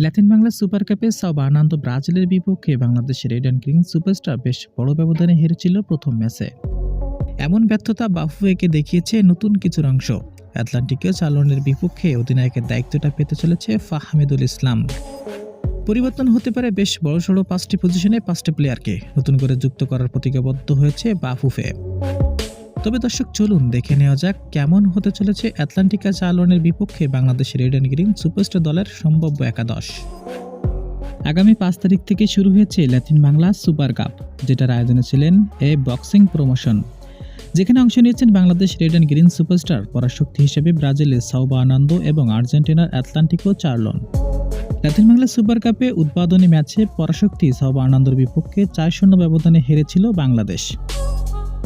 Latin Bangla super কাপে Sao Bernardo ব্রাজিলের বিপক্ষে বাংলাদেশের রেড অ্যান্ড গ্রিন সুপারস্টার বেশ বড় ব্যবধানে হেরেছিল প্রথম ম্যাচে। এমন ব্যর্থতা বাফুয়েকে দেখিয়েছে নতুন কিছুর অংশ। অ্যাটলান্টিকীয় চালনের বিপক্ষে অধিনায়কের দায়িত্বটা পেতে চলেছে ফাহমিদুল ইসলাম। পরিবর্তন হতে পারে বেশ বড়সড় পাঁচটি পজিশনে পাঁচটি প্লেয়ারকে নতুন করে যুক্ত করার প্রতিজ্ঞাবদ্ধ হয়েছে বাফুফে। তবে দর্শক, চলুন দেখে নেওয়া যাক কেমন হতে চলেছে অ্যাটলান্টিকা চালনের বিপক্ষে বাংলাদেশের রেড অ্যান্ড গ্রিন সুপারস্টার দলের সম্ভাব্য একাদশ। আগামী পাঁচ তারিখ থেকে শুরু হয়েছে ল্যাটিন বাংলা সুপার কাপ যেটার আয়োজনে ছিলেন এ বক্সিং প্রমোশন যেখানে অংশ নিয়েছেন Bangladesh red and green superstar পরাশক্তি হিসেবে ব্রাজিলের সাউবা আনন্দ এবং আর্জেন্টিনার অ্যাটলান্টিকো চার্লন ল্যাটিন বাংলা সুপার কাপে উদ্বোধনী ম্যাচে পরাশক্তি সাউবা আনন্দর বিপক্ষে চার শূন্য ব্যবধানে হেরেছিল বাংলাদেশ।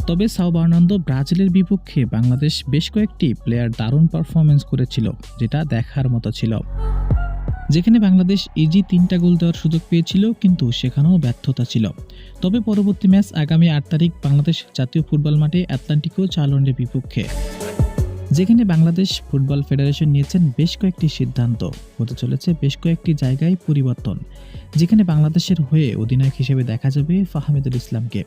তবে সাও বার্নান্দো ব্রাজিলের বিপক্ষে বাংলাদেশ বেশ কয়েকটি প্লেয়ার দারুণ পারফরমেন্স করেছিল, যেটা দেখার মতো ছিল। যেখানে বাংলাদেশ ইজি তিনটা গোল দেওয়ার সুযোগ পেয়েছিল, কিন্তু সেখানেও ব্যর্থতা ছিল। তবে পরবর্তী ম্যাচ আগামী আট তারিখ বাংলাদেশ জাতীয় ফুটবল মাঠে অ্যাটলান্টিকো চালনের বিপক্ষে। যেখানে বাংলাদেশ ফুটবল ফেডারেশন নিয়েছেন বেশ কয়েকটি সিদ্ধান্ত। হতে চলেছে বেশ কয়েকটি জায়গায় পরিবর্তন, যেখানে বাংলাদেশের হয়ে অধিনায়ক হিসেবে দেখা যাবে ফাহমিদুল ইসলামকে।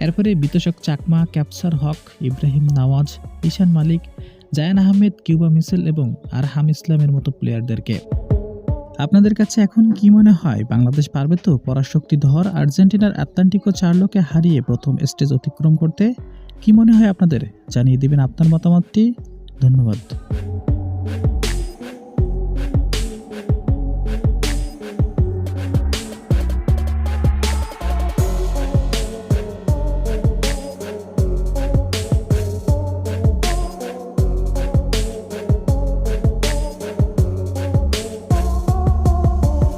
এরপরে বিতোষক চাকমা ক্যাপসার হক, ইব্রাহিম নওয়াজ, ঈশান মালিক, জায়ান আহমেদ, কিউবা মিসেল এবং আরহাম ইসলামের মতো প্লেয়ারদেরকে। আপনাদের কাছে এখন কি মনে হয়? বাংলাদেশ পারবে তো পরাশক্তি ধর আর্জেন্টিনার অ্যাটলান্টিকো চার্লোকে হারিয়ে প্রথম স্টেজ অতিক্রম করতে? কি মনে হয় আপনাদের? জানিয়ে দিবেন আপনার মতামতটি। ধন্যবাদ।